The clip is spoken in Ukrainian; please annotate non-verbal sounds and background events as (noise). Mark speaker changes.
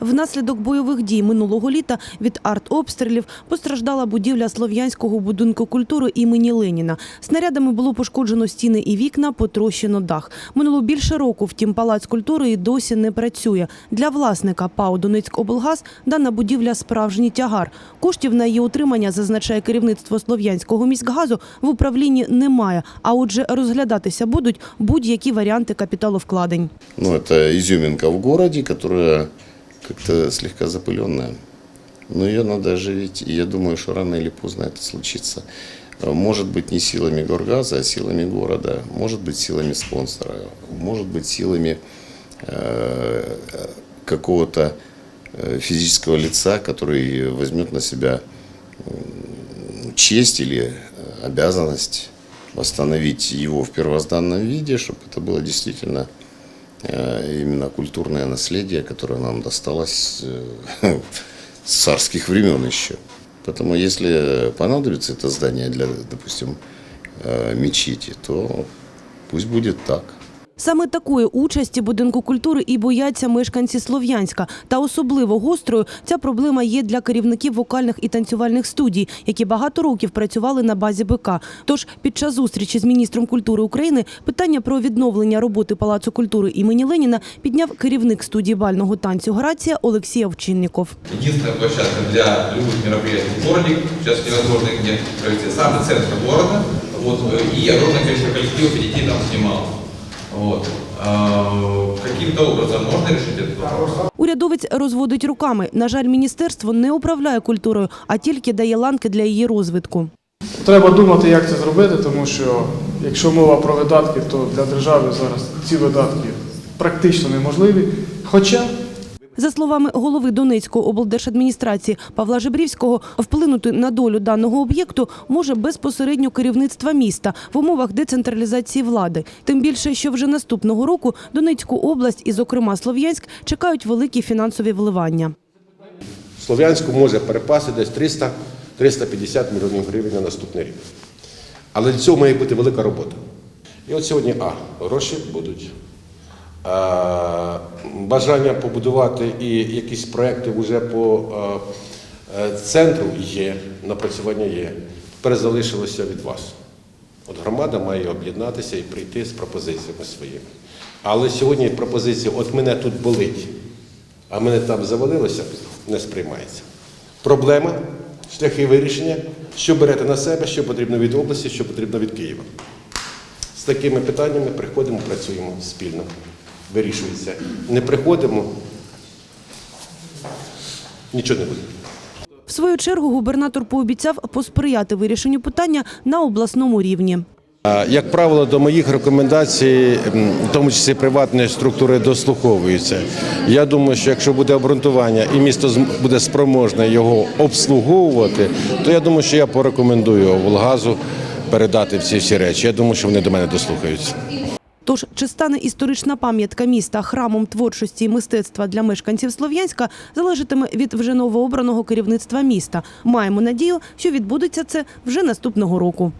Speaker 1: Внаслідок бойових дій минулого літа від артобстрілів постраждала будівля Слов'янського будинку культури імені Леніна. Снарядами було пошкоджено стіни і вікна, потрощено дах. Минуло більше року, втім, палац культури і досі не працює. Для власника ПАО «Донецькоблгаз» дана будівля справжній тягар. Коштів на її утримання, зазначає керівництво Слов'янського міськгазу, в управлінні немає. А отже, розглядатися будуть будь-які варіанти капіталовкладень.
Speaker 2: Ну, это изюминка в городе, которая как-то слегка запыленная. Но ее надо оживить, и я думаю, что рано или поздно это случится. Э, Может быть, не силами Горгаза, а силами города, может быть, силами спонсора, может быть, силами э, какого-то э, физического лица, который возьмет на себя честь или э, обязанность восстановить его в первозданном виде, чтобы это было действительно именно культурное наследие, которое нам досталось э, (laughs) с царских времен еще. Поэтому если понадобится это здание для, допустим, э, мечети, то пусть будет так.
Speaker 1: Саме такої участі будинку культури і бояться мешканці Слов'янська. Та особливо гострою ця проблема є для керівників вокальних і танцювальних студій, які багато років працювали на базі БК. Тож під час зустрічі з міністром культури України питання про відновлення роботи Палацу культури імені Леніна підняв керівник студії бального танцю Грація Олексій Овчинніков.
Speaker 3: Единственная площадка для любых мероприятий в городе, сейчас невозможно их где провести, самый центр города, вот, э, и огромное количество коллективов идти там снимал. Вот. А, Каким-то образом можна решить этот вопрос?
Speaker 1: Урядовець розводить руками. На жаль, міністерство не управляє культурою, а тільки дає ланки для її розвитку.
Speaker 4: Треба думати, як це зробити, тому що якщо мова про видатки, то для держави зараз ці видатки практично неможливі. Хоча
Speaker 1: За словами голови Донецької облдержадміністрації Павла Жебрівського, вплинути на долю даного об'єкту може безпосередньо керівництва міста в умовах децентралізації влади. Тим більше, що вже наступного року Донецьку область і, зокрема, Слов'янськ чекають великі фінансові вливання.
Speaker 5: Слов'янську може перепасти десь 300-350 мільйонів гривень на наступний рік. Але для цього має бути велика робота. І от сьогодні, а, гроші будуть. А, бажання побудувати і якісь проекти вже по е, центру є, напрацювання є. Тепер залишилося від вас. От громада має об'єднатися і прийти з пропозиціями своїми. Але сьогодні пропозиція, от мене тут болить, а мене там завалилося, не сприймається. Проблема, шляхи вирішення, що берете на себе, що потрібно від області, що потрібно від Києва. З такими питаннями приходимо, працюємо спільно, вирішується. Не приходимо, нічого не буде.
Speaker 1: В свою чергу губернатор пообіцяв посприяти вирішенню питання на обласному рівні.
Speaker 5: Як правило, до моїх рекомендацій, в тому числі приватні структури, дослуховуються. Я думаю, що якщо буде обґрунтування і місто буде спроможне його обслуговувати, то я думаю, що я порекомендую Волгазу передати всі всі речі. Я думаю, що вони до мене дослухаються.
Speaker 1: Тож, чи стане історична пам'ятка міста храмом творчості і мистецтва для мешканців Слов'янська, залежатиме від вже новообраного керівництва міста. Маємо надію, що відбудеться це вже наступного року.